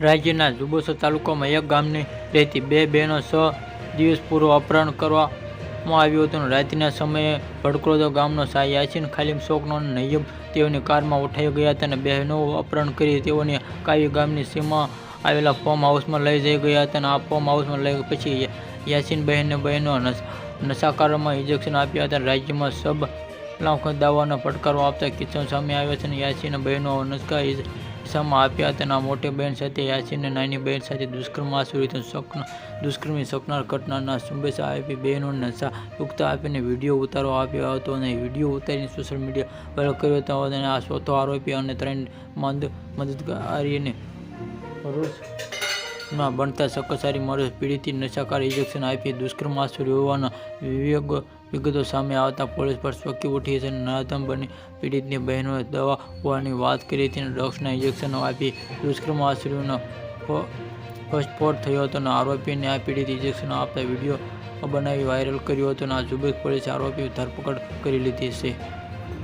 રાજ્યના જુબોસર તાલુકામાં એક ગામની રહેતી બે બહેનો છ દિવસ પૂર્વ અપહરણ કરવામાં આવ્યું હતું. રાત્રિના સમયે ભડકરોદો ગામનો યાસીન ખાલીમ શોકનો નૈયબ તેઓની કારમાં ઉઠાઈ ગયા હતા અને બહેનો અપહરણ કરી તેઓને કાવી ગામની સીમા આવેલા ફોર્મ હાઉસમાં લઈ જઈ ગયા હતા અને આ ફોર્મ હાઉસમાં લઈ પછી યાસીન બહેનને બહેનો નશ- નશાકારોમાં ઇન્જેક્શન આપ્યા હતા. રાજ્યમાં સબ, લાખ દાવાનો પડકારો આપતા કિસ્સો સામે આવ્યા છે અને યાસીન બહેનો નશકા હિસ્સામાં આપ્યા તેના મોટે બહેન સાથે યાસીને નાની બહેન સાથે દુષ્કર્મ આસુરી સપના દુષ્કર્મી સપનાર ઘટનાના શુભેચ્છા આપી બહેનોને નશા યુક્ત આપીને વીડિયો ઉતારો આપ્યો હતો અને વીડિયો ઉતારીને સોશિયલ મીડિયા વાયરલ કર્યો હતો અને આ ચોથો આરોપી અને ત્રણ મદ, મદદગારીને માં બનતા સકસારી મરસ પીડિત નશાકાર ઇજેક્શન આપી દુષ્કર્મ આસુરી હોવાના વિવેક વિગતો સામે આવતા પોલીસ પર ચોકી ઉઠી છે અને નરાધમ બની પીડિતની બહેનોએ દવા હોવાની વાત કરી હતી અને ડ્રગ્સના ઇન્જેક્શનો આપી દુષ્કર્મ આશ્રયનો ફો- થયો હતો અને આરોપીને આ પીડિત ઇન્જેક્શનો આપતા વીડિયો બનાવી વાયરલ કર્યો હતો અને આ ઝુબેક પોલીસે આરોપી ધરપકડ કરી લીધી છે.